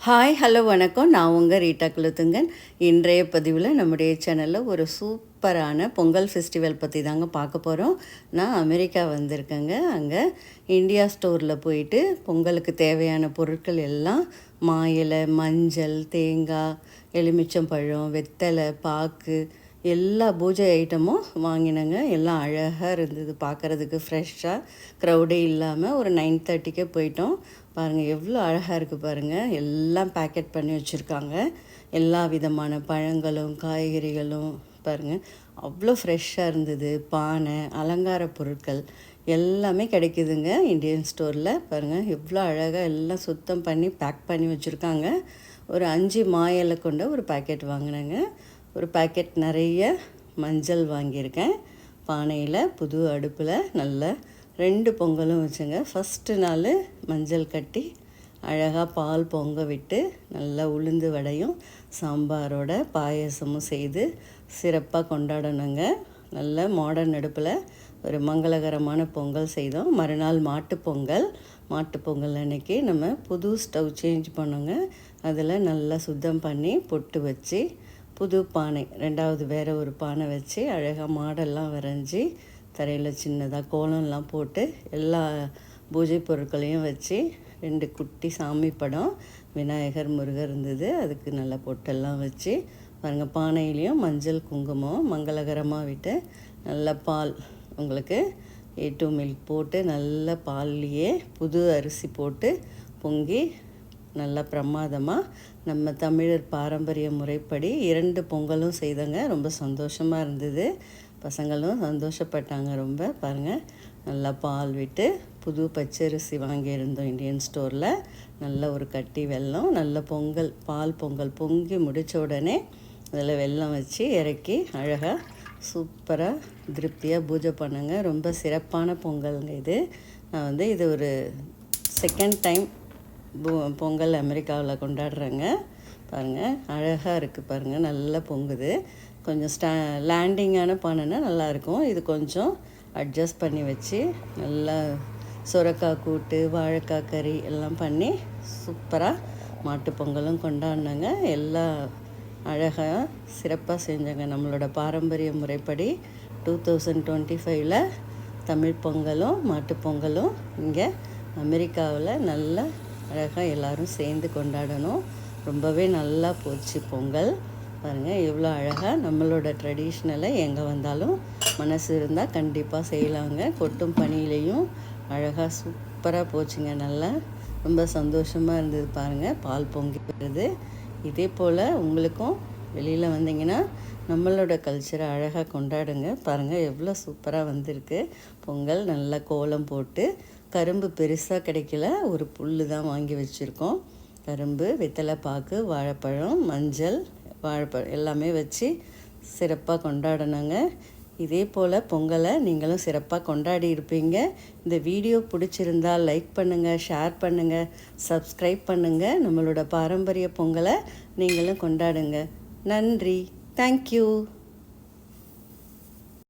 Hi hello வணக்கம். நான் உங்கள் ரீட்டா குலத்துங்கன். இன்றைய பதிவில் நம்முடைய சேனலில் ஒரு சூப்பரான பொங்கல் ஃபெஸ்டிவல் பற்றி தாங்க பார்க்க போகிறோம் நான் அமெரிக்கா வந்திருக்கேங்க. அங்கே இந்தியா ஸ்டோரில் போயிட்டு பொங்கலுக்கு தேவையான பொருட்கள் எல்லாம் மாயிலை மஞ்சள் தேங்காய் எலுமிச்சம்பழம் வெத்தலை பாக்கு எல்லா பூஜை ஐட்டமும் வாங்கினேங்க. எல்லாம் அழகாக இருந்தது பார்க்குறதுக்கு ஃப்ரெஷ்ஷாக க்ரௌடே இல்லாமல் ஒரு நைன் தேர்ட்டிக்கே போயிட்டோம். பாருங்கள் எவ்வளோ அழகாக இருக்குது பாருங்கள் எல்லாம் பேக்கெட் பண்ணி வச்சுருக்காங்க. எல்லா விதமான பழங்களும் காய்கறிகளும் பாருங்கள் அவ்வளோ ஃப்ரெஷ்ஷாக இருந்தது. பானை அலங்கார பொருட்கள் எல்லாமே கிடைக்குதுங்க. இந்தியன் ஸ்டோரில் பாருங்கள் எவ்வளோ அழகாக எல்லாம் சுத்தம் பண்ணி பேக் பண்ணி வச்சுருக்காங்க. ஒரு அஞ்சு மாயலை கொண்ட ஒரு பேக்கெட் வாங்கினேங்க. ஒரு பேக்கெட் நிறைய மஞ்சள் வாங்கியிருக்கேன். பானையில் புது அடுப்பில் நல்லா ரெண்டு பொங்கலும் வச்சுங்க. ஃபஸ்ட்டு நாள் மஞ்சள் கட்டி அழகாக பால் பொங்க விட்டு நல்லா உளுந்து வடையும் சாம்பாரோட பாயசமும் செய்து சிறப்பாக கொண்டாடணுங்க. நல்ல மாடர்ன் அடுப்பில் ஒரு மங்களகரமான பொங்கல் செய்தோம். மறுநாள் மாட்டுப்பொங்கல் மாட்டுப்பொங்கல் அன்னைக்கு நம்ம புது ஸ்டவ் சேஞ்ச் பண்ணோங்க. அதில் நல்லா சுத்தம் பண்ணி பொட்டு வச்சு புது பானை ரெண்டாவது வேறு ஒரு பானை வச்சு அழகாக மாடெல்லாம் வரைஞ்சி தரையில் சின்னதாக கோலம்லாம் போட்டு எல்லா பூஜை பொருட்களையும் வச்சு ரெண்டு குட்டி சாமி படம் விநாயகர் முருகர் இருந்தது. அதுக்கு நல்ல பொட்டெல்லாம் வச்சு பாருங்கள் பானையிலையும் மஞ்சள் குங்குமம் மங்களகரமாக விட்டு நல்ல பால் உங்களுக்கு ஏ டூ மில்க் போட்டு நல்ல பால்லையே புது அரிசி போட்டு பொங்கி நல்ல பிரமாதமாக நம்ம தமிழர் பாரம்பரிய முறைப்படி இரண்டு பொங்கலும் செய்தங்க. ரொம்ப சந்தோஷமாக இருந்தது. பசங்களும் சந்தோஷப்பட்டாங்க ரொம்ப. பாருங்கள் நல்லா பால் விட்டு புது பச்சரிசி வாங்கியிருந்தோம் இந்தியன் ஸ்டோரில். நல்ல ஒரு கட்டி வெல்லம் நல்ல பொங்கல் பால் பொங்கல் பொங்கி முடித்த உடனே அதில் வெல்லம் வச்சு இறக்கி அழகாக சூப்பராக திருப்தியாக பூஜை பண்ணுங்க. ரொம்ப சிறப்பான பொங்கலுங்க இது. நான் வந்து இது ஒரு செகண்ட் டைம் பொங்கல் அமெரிக்காவில் கொண்டாடுறாங்க. பாருங்கள் அழகாக இருக்குது பாருங்கள் நல்லா பொங்குது. கொஞ்சம் ஸ்டா லேண்டிங்கான பானைனா நல்லாயிருக்கும். இது கொஞ்சம் அட்ஜஸ்ட் பண்ணி வச்சு நல்லா சுரக்காய் கூட்டு வாழைக்காய் கறி எல்லாம் பண்ணி சூப்பராக மாட்டு பொங்கலும் கொண்டாடினாங்க. எல்லா அழகாக சிறப்பாக செஞ்சாங்க நம்மளோட பாரம்பரிய முறைப்படி. டூ தௌசண்ட் டுவெண்ட்டி ஃபைவ்ல தமிழ் பொங்கலும் மாட்டுப்பொங்கலும் இங்கே அமெரிக்காவில் நல்லா அழகாக எல்லோரும் சேர்ந்து கொண்டாடணும். ரொம்பவே நல்லா போச்சு பொங்கல். பாருங்கள் எவ்வளோ அழகாக நம்மளோட ட்ரெடிஷ்னலை எங்கே வந்தாலும் மனசு இருந்தால் கண்டிப்பாக செய்யலாங்க. கொட்டும் பனியிலையும் அழகாக சூப்பராக போச்சுங்க நல்லா. ரொம்ப சந்தோஷமாக இருந்தது பாருங்கள் பால் பொங்கிக்கிறது இதே போல் உங்களுக்கும் வெளியில் வந்தீங்கன்னா நம்மளோட கல்ச்சரை அழகாக கொண்டாடுங்க. பாருங்கள் எவ்வளோ சூப்பராக வந்திருக்கு. பொங்கல் நல்லா கோலம் போட்டு கரும்பு பெருசாக கிடைக்கல. ஒரு புல் தான் வாங்கி வச்சுருக்கோம். கரும்பு வெத்தலை பாக்கு வாழைப்பழம் மஞ்சள் வாழைப்பழம் எல்லாமே வச்சு சிறப்பாக கொண்டாடணுங்க. இதே போல் பொங்கலை நீங்களும் சிறப்பாக கொண்டாடி இருப்பீங்க. இந்த வீடியோ பிடிச்சிருந்தால் லைக் பண்ணுங்கள் ஷேர் பண்ணுங்கள் சப்ஸ்கிரைப் பண்ணுங்கள் நம்மளோட பாரம்பரிய பொங்கலை நீங்களும் கொண்டாடுங்க. நன்றி. தேங்க்யூ.